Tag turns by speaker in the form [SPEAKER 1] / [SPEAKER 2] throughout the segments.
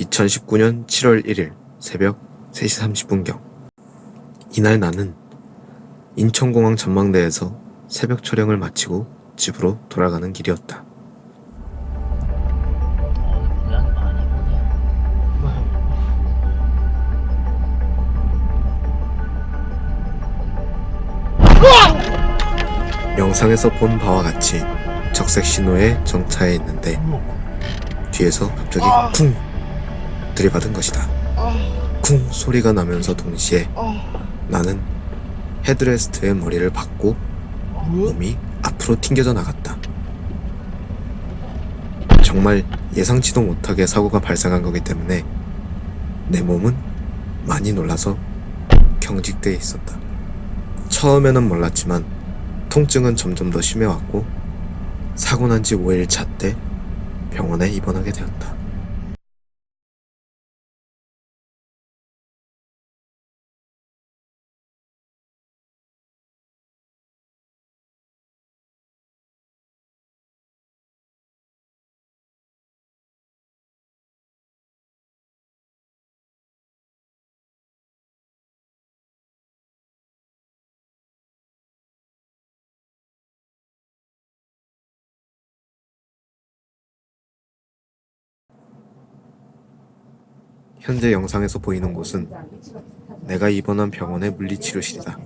[SPEAKER 1] 2019년 7월 1일 새벽 3시 30분경. 이날 나는 인천공항 전망대에서 새벽 촬영을 마치고 집으로 돌아가는 길이었다. 영상에서 본 바와 같이 적색 신호에 정차해 있는데 뒤에서 갑자기 쿵 들이받은 것이다. 쿵 소리가 나면서 동시에 나는 헤드레스트의 머리를 박고 몸이 앞으로 튕겨져 나갔다. 정말 예상치도 못하게 사고가 발생한 거기 때문에 내 몸은 많이 놀라서 경직돼 있었다. 처음에는 몰랐지만 통증은 점점 더 심해왔고 사고 난 지 5일 차 때 병원에 입원하게 되었다. 현재 영상에서 보이는 곳은 내가 입원한 병원의 물리치료실이다.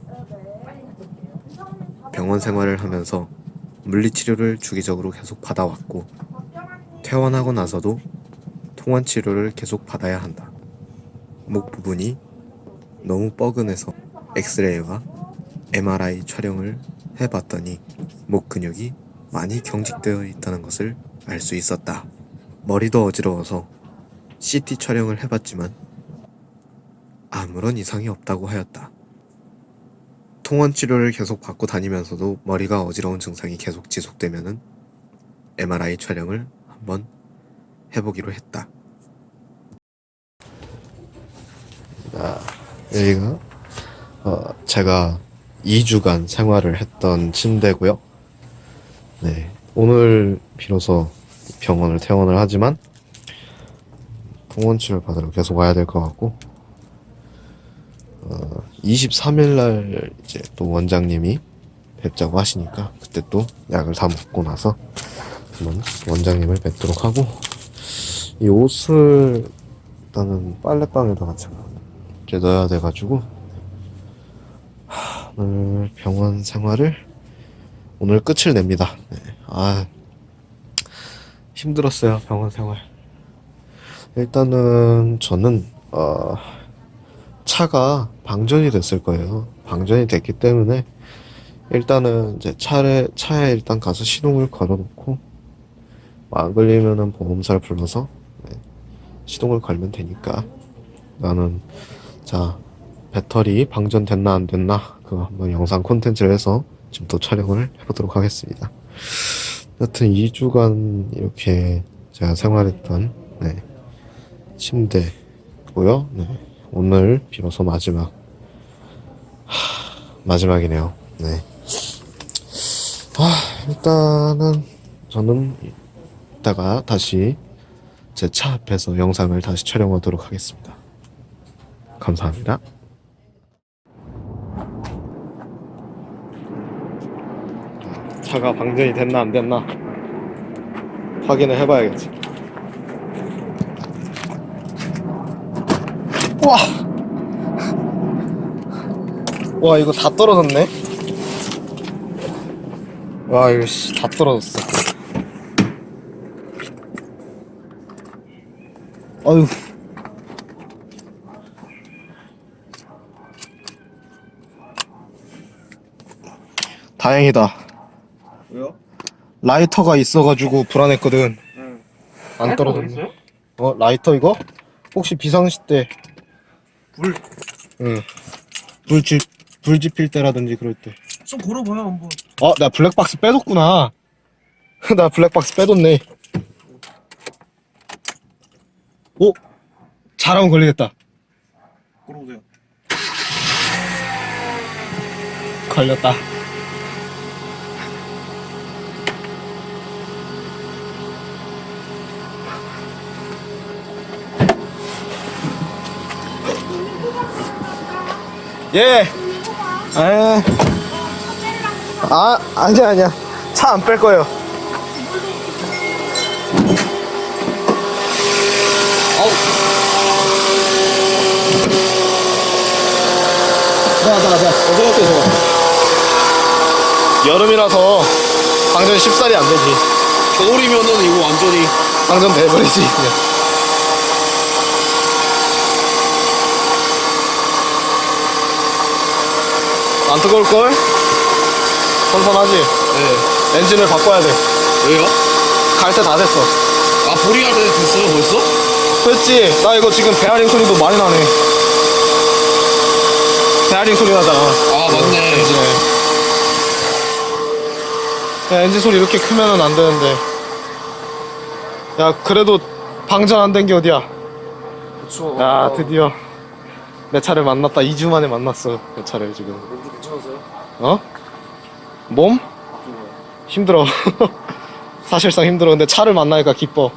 [SPEAKER 1] 병원 생활을 하면서 물리치료를 주기적으로 계속 받아왔고 퇴원하고 나서도 통원 치료를 계속 받아야 한다. 목 부분이 너무 뻐근해서 엑스레이와 MRI 촬영을 해봤더니 목 근육이 많이 경직되어 있다는 것을 알 수 있었다. 머리도 어지러워서 CT 촬영을 해봤지만 아무런 이상이 없다고 하였다. 통원 치료를 계속 받고 다니면서도 머리가 어지러운 증상이 계속 지속되면은 MRI 촬영을 한번 해보기로 했다. 아, 여기가 어, 제가 2주간 생활을 했던 침대고요. 네, 오늘 비로소 병원을 퇴원을 하지만 통원 치료를 받으러 계속 와야 될 것 같고 어, 23일 날 이제 또 원장님이 뵙자고 하시니까 그때 또 약을 다 먹고 나서 한번 원장님을 뵙도록 하고 이 옷을 일단은 빨래방에다가 이렇게 넣어야 돼가지고 하, 오늘 병원 생활을 오늘 끝을 냅니다. 네. 아 힘들었어요 병원 생활. 일단은 저는 어, 차가 방전이 됐을 거예요. 방전이 됐기 때문에 일단은 이제 차에 차에 일단 가서 시동을 걸어놓고 뭐안 걸리면은 보험사를 불러서 네, 시동을 걸면 되니까 나는 자 배터리 방전됐나 안 됐나 그거 한번 영상 콘텐츠를 해서 지금 또 촬영을 해보도록 하겠습니다. 여튼 2주간 이렇게 제가 생활했던 네, 침대고요. 네. 오늘 비로소 마지막 하, 마지막이네요. 네. 아, 일단은 저는 이따가 다시 제 차 앞에서 영상을 다시 촬영하도록 하겠습니다. 감사합니다. 차가 방전이 됐나 안 됐나 확인을 해봐야겠지. 와. 와, 이거 다 떨어졌네. 와, 이거 씨, 다 떨어졌어. 아유. 다행이다.
[SPEAKER 2] 왜요?
[SPEAKER 1] 라이터가 있어가지고 불안했거든.
[SPEAKER 2] 응.
[SPEAKER 1] 안 떨어졌네. 어, 라이터 이거? 혹시 비상시 때
[SPEAKER 2] 불.
[SPEAKER 1] 응. 불 지, 불 지필 때라든지 그럴 때.
[SPEAKER 2] 좀 걸어봐요 한번.
[SPEAKER 1] 어, 나 블랙박스 빼뒀구나. 나 블랙박스 빼뒀네. 오! 잘하면 걸리겠다.
[SPEAKER 2] 걸어보세요.
[SPEAKER 1] 걸렸다.
[SPEAKER 2] 예. 에. 아, 아니야, 아니야. 차 안 뺄 거예요. 아우. 나, 나, 나. 어디 갈게, 저거. 여름이라서 방전 쉽사리 안 되지.
[SPEAKER 3] 겨울이면은 이거 완전히
[SPEAKER 2] 방전 돼버리지. 안 뜨거울걸? 선선하지?
[SPEAKER 3] 네.
[SPEAKER 2] 엔진을 바꿔야 돼.
[SPEAKER 3] 왜요?
[SPEAKER 2] 갈 때 다 됐어.
[SPEAKER 3] 아 보링 할때 됐어요 벌써?
[SPEAKER 2] 됐지? 나 이거 지금 베어링 소리도 많이 나네. 베어링 소리 나잖아.
[SPEAKER 3] 아 맞네
[SPEAKER 2] 엔진에. 야, 엔진 소리 이렇게 크면은 안 되는데. 야, 그래도 방전 안 된 게 어디야?
[SPEAKER 3] 그쵸
[SPEAKER 2] 야, 드디어 내 차를 만났다 2주 만에 만났어 내 차를 지금
[SPEAKER 3] 몸도 괜찮으세요?
[SPEAKER 2] 어? 몸? 힘들어 사실상 힘들어 근데 차를 만나니까 기뻐